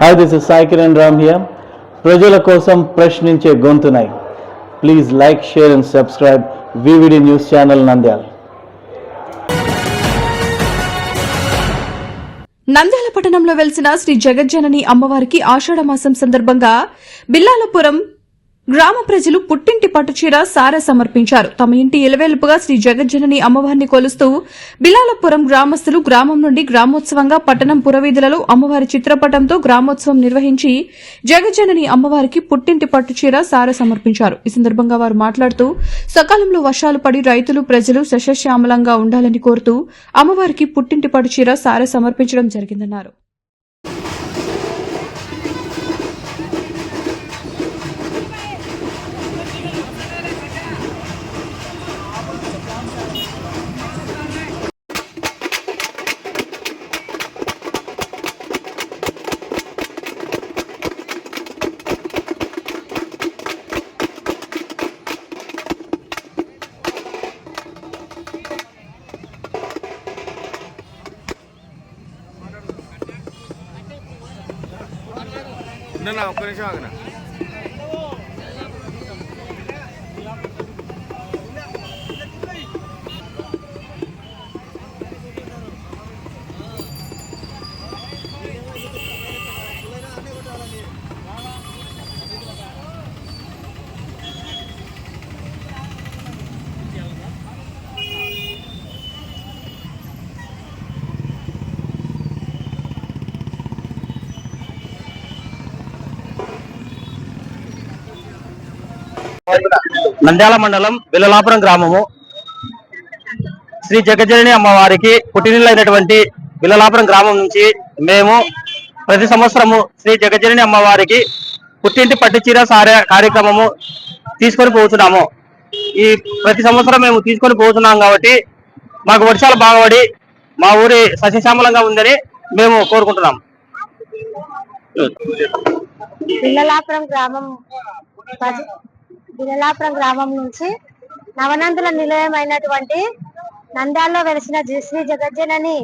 Hi this is Sai Kiran Ram here ప్రజల కోసం ప్రశ్నించే గొంతునై. Please like share and subscribe VVD news channel Nandyal Nandyal పట్టణంలో వెలిసిన శ్రీ జగజ్జనని అమ్మవారికి ఆషాఢమాసం సందర్భంగా బిల్లాలపురం గ్రామ ప్రజలు పుట్టింటి పట్టుచీర సార సమర్పించారు. తమ ఇంటి ఇలవేలుపుగా శ్రీ జగజ్జనని అమ్మవారిని కొలుస్తూ బిలాలపురం గ్రామస్తులు గ్రామం నుండి గ్రామోత్సవంగా పట్టణం పురవీధులలో అమ్మవారి చిత్రపటంతో గ్రామోత్సవం నిర్వహించి జగజ్జనని అమ్మవారికి పుట్టింటి పట్టుచీర సార సమర్పించారు. ఈ సందర్భంగా వారు మాట్లాడుతూ సకాలంలో వర్షాలు పడి రైతులు ప్రజలు సశస్యామలంగా ఉండాలని కోరుతూ అమ్మవారికి పుట్టింటి పట్టుచీర సార సమర్పించడం జరిగిందన్నారు. ఉండన్నా ఒక్క నిమిషం ఆగనా నంద్యాల మండలం బిల్లలాపురం గ్రామము. శ్రీ జగజనని అమ్మవారికి పుట్టినిల్లైనటువంటి బిల్లలాపురం గ్రామం నుంచి మేము ప్రతి సంవత్సరము శ్రీ జగజనని అమ్మవారికి పుట్టింటి పట్టుచీర సారే కార్యక్రమము తీసుకొని పోతున్నాము. ఈ ప్రతి సంవత్సరం మేము తీసుకొని పోతున్నాం కాబట్టి మాకు వర్షాలు బాగపడి మా ఊరి సస్యశ్యామలంగా ఉందని మేము కోరుకుంటున్నాం. బిల్లలాపురం గ్రామం బిరలాపురం గ్రామం నుంచి నవనందుల నిలయమైనటువంటి నంద్యాలలో వెలిసిన శ్రీ జగజ్జనని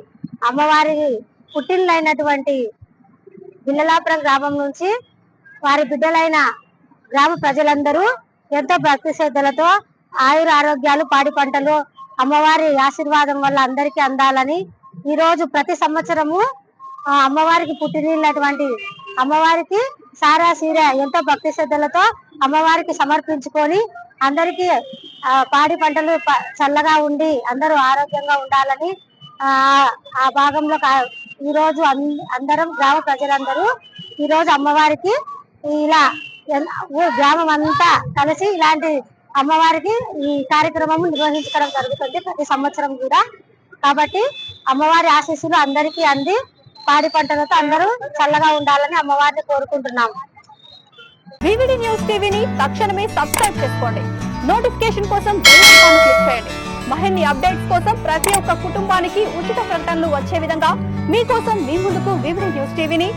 అమ్మవారి పుట్టినైనటువంటి బిల్లలాపురం గ్రామం నుంచి వారి బిడ్డలైన గ్రామ ప్రజలందరూ ఎంతో భక్తి శ్రద్ధలతో ఆయుర ఆరోగ్యాలు పాడి పంటలు అమ్మవారి ఆశీర్వాదం వల్ల అందరికీ అందాలని ఈ రోజు ప్రతి సంవత్సరము అమ్మవారికి పుట్టినటువంటి అమ్మవారికి సారా సీర ఎంతో భక్తి శ్రద్ధలతో అమ్మవారికి సమర్పించుకొని అందరికీ పాడి పంటలు ప- చల్లగా ఉండి అందరూ ఆరోగ్యంగా ఉండాలని ఆ భాగంలో కా- ఈ రోజు అందరం గ్రామ ప్రజలందరూ ఈ రోజు అమ్మవారికి ఇలా గ్రామం అంతా కలిసి ఇలాంటి అమ్మవారికి ఈ కార్యక్రమం నిర్వహించడం జరుగుతుంది ప్రతి సంవత్సరం కూడా. కాబట్టి అమ్మవారి ఆశీస్సులు అందరికీ అంది. పాడి పంటలతో అందరూ చల్లగా ఉండాలని అమ్మవారిని కోరుకుంటున్నాము వివిడి న్యూస్ టీవీని తక్షణమే సబ్స్క్రైబ్ చేసుకోండి. నోటిఫికేషన్ కోసం బెల్ ఐకాన్ క్లిక్ చేయండి. మరిన్ని అప్డేట్స్ కోసం ప్రతి ఒక్క కుటుంబానికి ఉచిత ప్రకటనలు వచ్చే విధంగా మీకోసం మీ ముందుకు వివిడి న్యూస్ టీవీని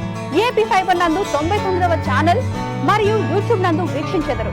ఏపీ ఫైబర్ నందు తొంభై తొమ్మిదవ ఛానల్ మరియు యూట్యూబ్ నందు వీక్షించెదరు.